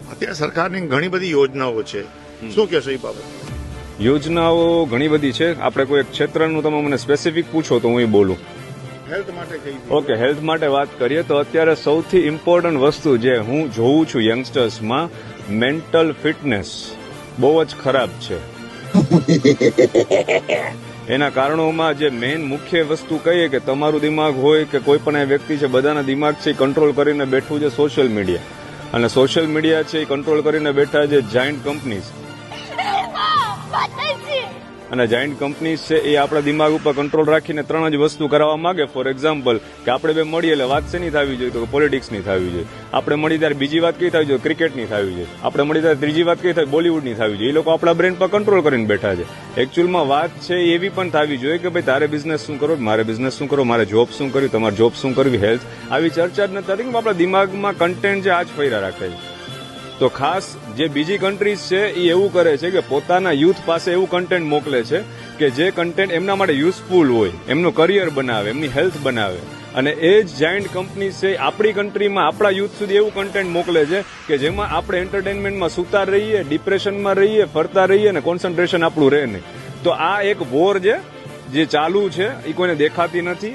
અત્યારે સરકારની ઘણી બધી યોજનાઓ છે. શું કહેશો એ બાબત? યોજનાઓ ઘણી બધી છે. આપણે કોઈ એક ક્ષેત્રનું તમે મને સ્પેસિફિક પૂછો તો હું એ બોલું. હેલ્થ માટે ઓકે હેલ્થ માટે વાત કરીએ તો અત્યારે સૌથી ઇમ્પોર્ટન્ટ વસ્તુ જે હું જોઉં છું યંગસ્ટર્સમાં મેન્ટલ ફિટનેસ બહુ જ ખરાબ છે. એના કારણોમાં જે મેઇન મુખ્ય વસ્તુ કહીએ કે તમારું દિમાગ હોય કે કોઈ પણ એ વ્યક્તિ છે બધાના દિમાગ છે કંટ્રોલ કરીને બેઠું છે સોશિયલ મીડિયા અને સોશિયલ મીડિયા છે એ કંટ્રોલ કરીને બેઠા છે જાયન્ટ કંપનીઝ અને જાયન્ટ કંપનીઝ છે, એ આપણા દિમાગ ઉપર કંટ્રોલ રાખીને ત્રણ જ વસ્તુ કરાવવા માંગે. ફોર એક્ઝામ્પલ કે આપણે બે મળીએ એટલે વાત શેની થવી જોઈએ? તો પોલિટિક્સની થવી જોઈએ. આપણે મળી ત્યારે બીજી વાત કઈ થવી જોઈએ? ક્રિકેટની થવી જોઈએ. આપણે મળી ત્યારે ત્રીજી વાત કઈ થાય? બોલિવૂડની થવી જોઈએ. એ લોકો આપણા બ્રેન પર કંટ્રોલ કરીને બેઠા છે. એકચ્યુઅલમાં વાત છે એવી પણ થવી જોઈએ કે ભાઈ, તારે બિઝનેસ શું કરો મારે બિઝનેસ શું કરો મારે જોબ શું કર્યું તમારે જોબ શું કરવી? હેલ્થ આવી ચર્ચા જ નથી થતી આપણા દિમાગમાં કન્ટેન્ટ જે આજ ફર્યા રાખે છે. તો ખાસ જે બીજી કન્ટ્રીઝ છે એ એવું કરે છે કે પોતાના યુથ પાસે એવું કન્ટેન્ટ મોકલે છે કે જે કન્ટેન્ટ એમના માટે યુઝફુલ હોય, એમનું કરિયર બનાવે, એમની હેલ્થ બનાવે. અને એ જ જાયન્ટ કંપની છે, આપણી કન્ટ્રીમાં આપણા યુથ સુધી એવું કન્ટેન્ટ મોકલે છે કે જેમાં આપણે એન્ટરટેનમેન્ટમાં સુતા રહીએ ડિપ્રેશનમાં રહીએ, ફરતા રહીએ અને કોન્સન્ટ્રેશન આપણું રહે નહીં. તો આ એક વોર છે, જે ચાલુ છે એ કોઈને દેખાતી નથી.